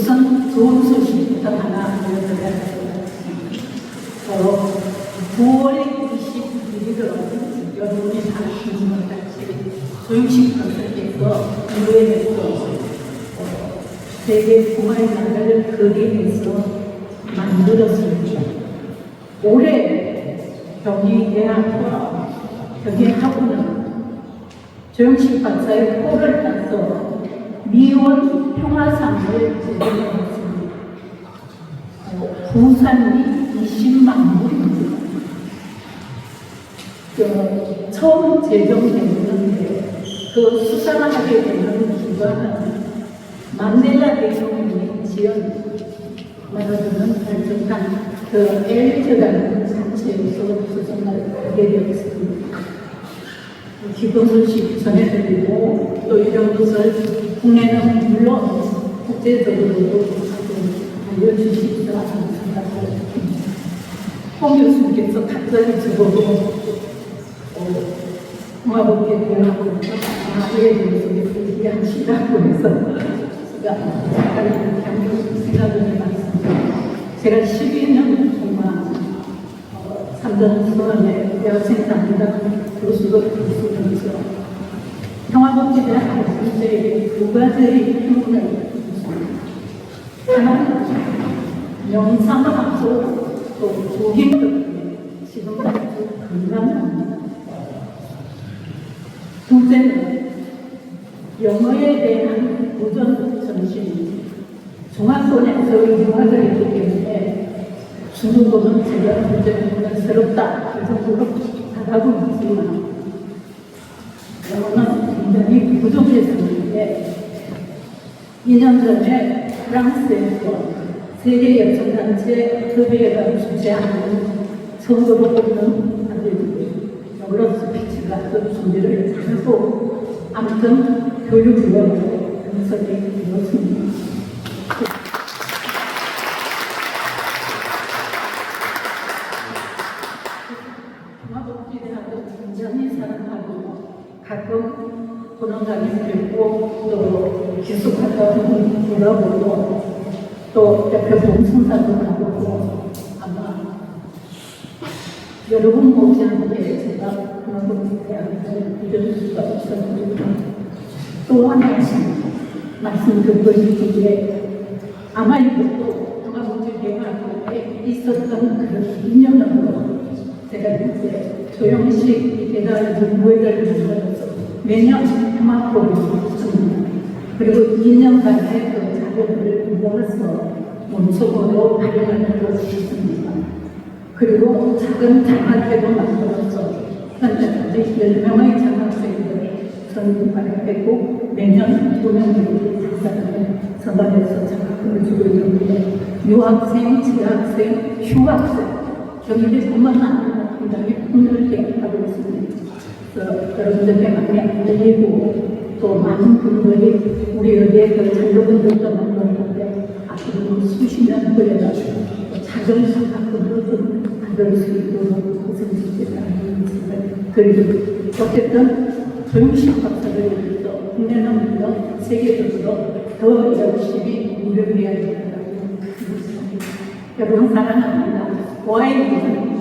좋은 소식부터 하나 알려드려야 바로 9월 21일은 여러분이 다 아시는 것 같이 조용식 박사께서 유엔에서 어, 세계 공화의 나라를 거리에서 만들었습니다. 올해 경희대학과 경희학원은 조영식 박사의 포를 따서 미원 평화상을 제공했습니다. 어, 부산이 20만 불입니다. 그 처음 제정됐는데 그 수상하게 되는 기관은 만델라 대통령이 지은 말하자면 발전한 그 엘트라는 단체에서 수상을 하게 되었습니다. 기본 소식 전해드리고 또 이런 것을 국내는 물론 국제적으로도 알려주시기를 생각합니다. 홍 교수님께서 답변을 적어도 어, 공화국에 대하고 나에 대해서 얘기하시라고 해서 제가 약간 양쪽 생각을 해봤습니다. 제가 12년 동안 어, 삼전수원의 여학생 담당 교수로 교수면서 평화복지대학 문제에 두 가지의 힘을 줬습니다. 하나는 명상하고 또 조경 덕분에 지금까지 건강합니다. 둘째는 영어에 대한 도전 정신 중학교에서 유학을 했기 때문에 중국어는 제가 문제는 새롭다. 그 정도로 잘하고 있지만 영어는 굉장히 부족했었는데 2년 전에 프랑스에서 세계 여성단체 협의회가 주최하는 선거로 뽑는 아들들이 여러 스피치가 또 준비를 잘하고 아무튼 교육위원회 연설이 이렇습니다. 종합복지대학을 굉장히 사랑하고 가끔 날이 들고 또 보면 돌아보고 또 옆에 봉숭사도 가보고 아마 여러분 못지않게 제가 종합복지대학을 이룰 수가 없었는데 또 하나 말씀드리고 싶은 게 아마 이것도 종합복지대학에 있었던 그런 인연으로 제가 이제 조영식 대단한 무예를 만들어서 매년 음악hội 습니다. 그리고 2년간의 그 자료를 모아서 원초으로 발행하는 것이 있습니다. 그리고 작은 장학회도 만들어서 현재까지 10명의 장학생들을 발행되고 매년 도명들이 작사를 선발해서 장학금을 주고 있는데 유학생, 재학생, 휴학생 경희대뿐만 아니라 굉장히 폭넓게 하고 있습니다. 여러분들께 많이 알리고 또 많은 분들이 우리 여기에 그 장로분들도 만나는데 앞으로 수십 년 후에도 작은 사각금도 좀 받을 수 있도록 말씀을 드리고 어쨌든 조용식 박사를 위해서 국내는 물론 세계적으로 더 열심히 노력해야 된다고 생각합니다. 여러분 사랑합니다. 와인